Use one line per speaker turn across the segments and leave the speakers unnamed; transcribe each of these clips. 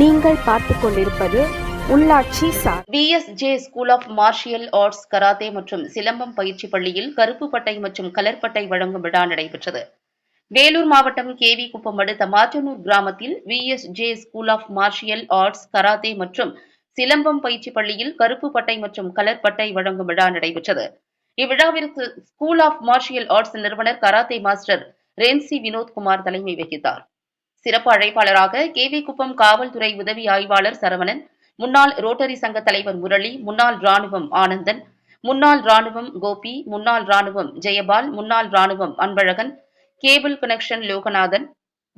நீங்கள் பார்த்துக் கொண்டிருப்பது உள்ளாட்சி sir.
PSJ school of martial arts karate மற்றும் சிலம்பம் பயிற்சி பள்ளியில் கருப்பு பட்டை மற்றும் கலர் பட்டை வழங்கும் விழா நடைபெற்றது. வேலூர் மாவட்டம் கேவி குப்பம் அடுத்த மாற்றனூர் கிராமத்தில் VSJ school of martial arts karate மற்றும் சிலம்பம் பயிற்சி பள்ளியில் கருப்பு பட்டை மற்றும் கலர் பட்டை வழங்கும் விழா நடைபெற்றது. இவ்விழாவிற்கு ஸ்கூல் ஆஃப் மார்ஷியல் ஆர்ட்ஸ் நிறுவனர் கராத்தே மாஸ்டர் ரேன்சி வினோத்குமார் தலைமை வகித்தார். சிறப்பு அழைப்பாளராக கேவி குப்பம் காவல்துறை உதவி ஆய்வாளர் சரவணன் முன்னாள் ரோட்டரி சங்க தலைவர் முரளி முன்னாள் ராணுவம் ஆனந்தன் முன்னாள் ராணுவம் கோபி முன்னாள் ராணுவம் ஜெயபால் முன்னாள் ராணுவம் Anbazhagan cable connection Loganathan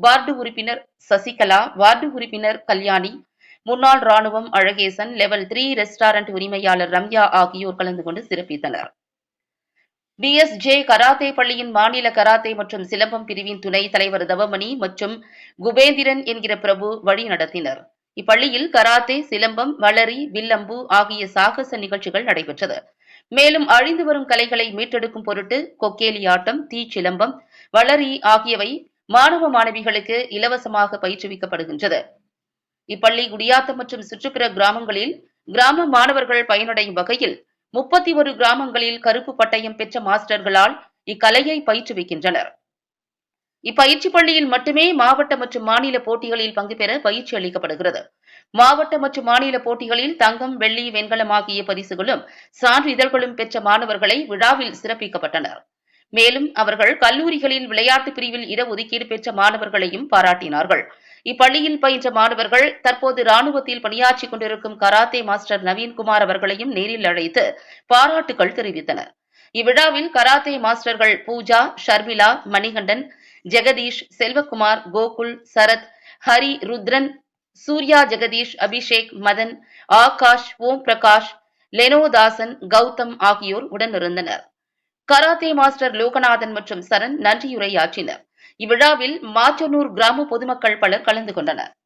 ward உறுப்பினர் சசிகலா வார்டு உறுப்பினர் கல்யாணி முன்னாள் ராணுவம் அழகேசன் லெவல் த்ரீ ரெஸ்டாரண்ட் உரிமையாளர் ரம்யா ஆகியோர் கலந்து கொண்டு சிறப்பித்தனர். பிஎஸ்ஜே கராத்தே பள்ளியின் மாநில கராத்தே மற்றும் சிலம்பம் பிரிவின் துணை தலைவர் தவமணி மற்றும் குபேந்திரன் என்கிற பிரபு வழி நடத்தினர். இப்பள்ளியில் கராத்தே சிலம்பம் வளரி வில்லம்பு ஆகிய சாகச நிகழ்ச்சிகள் நடைபெற்றது. மேலும் அழிந்து வரும் கலைகளை மீட்டெடுக்கும் பொருட்டு கொக்கேலி ஆட்டம் தீச்சிலம்பம் வளரி ஆகியவை மாணவ மாணவிகளுக்கு இலவசமாக பயிற்றுவிக்கப்படுகின்றது. இப்பள்ளி குடியாத்தம் மற்றும் சுற்றுப்புற கிராமங்களில் கிராம மாணவர்கள் பயனடையும் வகையில் முப்பத்தி ஒரு கிராமங்களில் கருப்பு பட்டயம் பெற்ற மாஸ்டர்களால் இக்கலையை பயிற்றுவிக்கின்றனர். இப்பயிற்சி பள்ளியில் மட்டுமே மாவட்ட மற்றும் மாநில போட்டிகளில் பங்கு பெற பயிற்சி அளிக்கப்படுகிறது. மாவட்ட மற்றும் மாநில போட்டிகளில் தங்கம் வெள்ளி வெண்கலம் ஆகிய பரிசுகளும் சான்றிதழ்களும் பெற்ற மாணவர்களை விழாவில் சிறப்பிக்கப்பட்டனர். மேலும் அவர்கள் கல்லூரிகளில் விளையாட்டு பிரிவில் இடஒதுக்கீடு பெற்ற மாணவர்களையும் பாராட்டினார்கள். இப்பள்ளியில் பயின்ற மாணவர்கள் தற்போது ராணுவத்தில் பணியாற்றிக் கொண்டிருக்கும் கராத்தே மாஸ்டர் நவீன்குமார் அவர்களையும் நேரில் அழைத்து பாராட்டுகள் தெரிவித்தனர். இவ்விழாவில் கராத்தே மாஸ்டர்கள் பூஜா ஷர்மிளா மணிகண்டன் ஜெகதீஷ் செல்வகுமார் கோகுல் சரத் ஹரி ருத்ரன் சூர்யா ஜெகதீஷ் அபிஷேக் மதன் ஆகாஷ் ஓம் பிரகாஷ் லெனோதாசன் கௌதம் ஆகியோர் உடனிருந்தனர். கராத்தே மாஸ்டர் லோகநாதன் மற்றும் சரண் நன்றியுரையாற்றினர். இவ்விழாவில் மாற்றனூர் கிராம பொதுமக்கள் பலர் கலந்து கொண்டனர்.